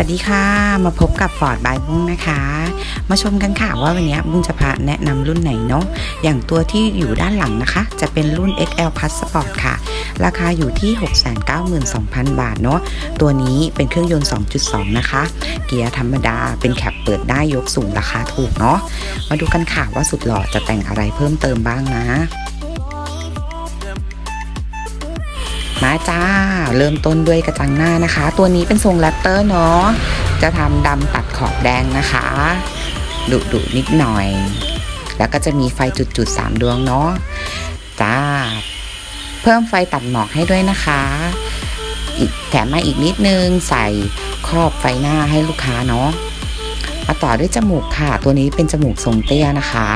วัสดีค่ะ มาพบกับฟอร์ดบายบุ้งนะคะ มาชมกันค่ะว่าวันนี้บุ้งจะพาแนะนำรุ่นไหนเนาะอย่างตัวที่อยู่ด้านหลังนะคะ จะเป็นรุ่น XL Plus Sport ค่ะ ราคาอยู่ที่ 692,000 บาทเนาะตัวนี้เป็นเครื่องยนต์ 2.2 นะคะ เกียร์ธรรมดาเป็นแคปเปิดได้ยกสูงราคาถูกเนาะมาดูกันค่ะว่าสุดหล่อจะแต่งอะไรเพิ่มเติมบ้างนะ มาจ้า เริ่มต้นด้วยกระจังหน้านะคะ ตัวนี้เป็นทรงแรปเตอร์เนาะจะทำดำตัดขอบแดงนะคะดุดุนิดหน่อย แล้วก็จะมีไฟจุดๆ3ดวงเนาะจ้า เพิ่มไฟตัดหมอกให้ด้วยนะคะอีกแถมมาอีกนิดนึงใส่ครอบไฟหน้าให้ลูกค้าเนาะมาต่อด้วยจมูกค่ะ ตัวนี้เป็นจมูกทรงเตี้ยนะคะ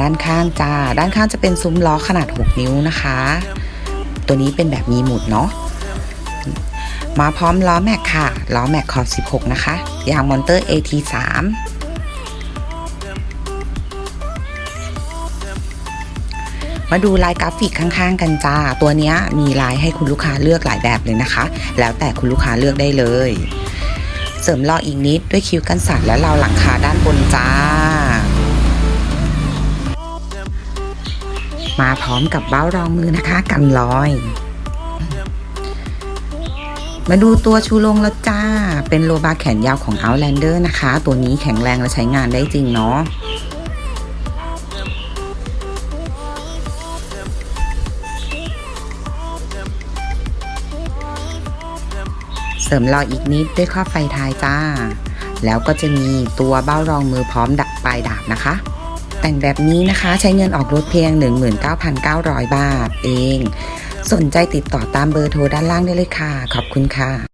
ด้านข้างจ้า ด้านข้างจะเป็นซุ้มล้อขนาด 6 นิ้วนะคะ ตัวนี้เป็นแบบมีหมุดเนาะ มาพร้อมล้อแม็กค่ะ ล้อแม็กขอบ 16 นะคะ ยางมอนเตอร์ AT3 มาดูลายกราฟิกข้างๆ กันจ้า ตัวนี้มีลายให้คุณลูกค้าเลือกหลายแบบเลยนะคะ แล้วแต่คุณลูกค้าเลือกได้เลย เสริมล้ออีกนิดด้วยคิ้วกันสั่นและราวหลังคาด้านบนจ้า มาพร้อมกับเบ้ารองมือนะคะกันรอย มาดูตัวชูโรงแล้วจ้า เป็นโลบาแขนยาวของ Outlander นะคะ ตัวนี้แข็งแรงและใช้งานได้จริงเนาะเสริมรออีกนิดด้วยข้อไฟทายจ้า แล้วก็จะมีตัวเบ้ารองมือพร้อมดักปลายดาบนะคะ แต่งแบบนี้นะคะใช้เงินออกรถเพียง 19,900 บาทเอง สนใจติดต่อตามเบอร์โทรด้านล่างได้เลยค่ะ ขอบคุณค่ะ